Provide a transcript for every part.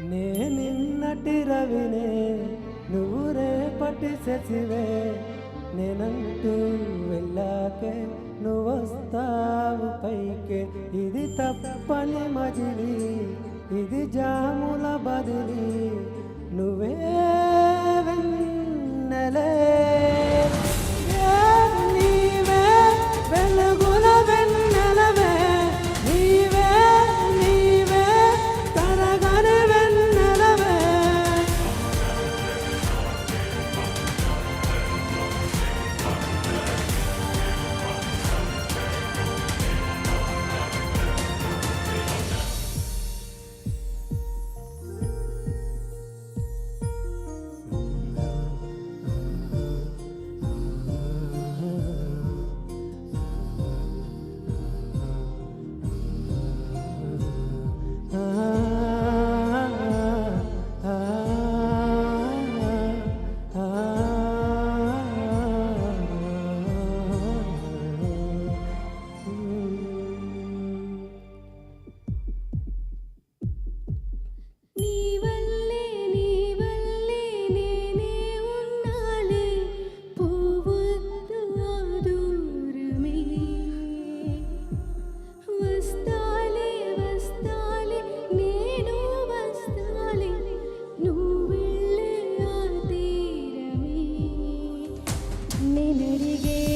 నే నిన్నటి రవినే నువ్వు రేపటి శశివే. నేనంటూ వెళ్ళాకే నువ్వొస్తావు పైకే. ఇది తప్పని మజిలి ఇది జాముల బదిలి. నువ్వే వెన్నెలే. ಮುಡಿಗೆ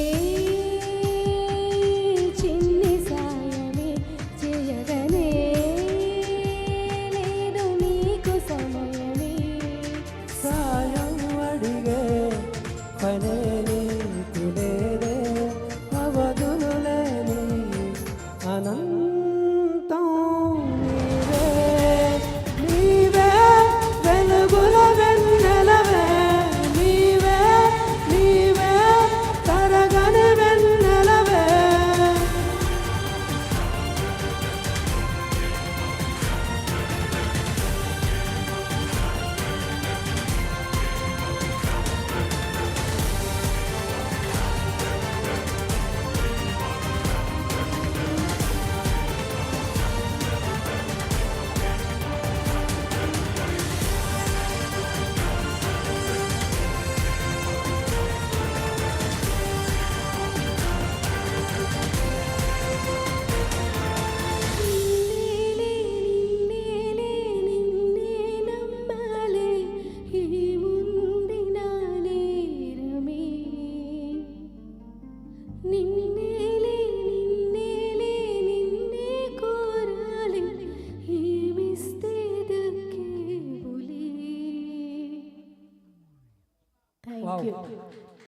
好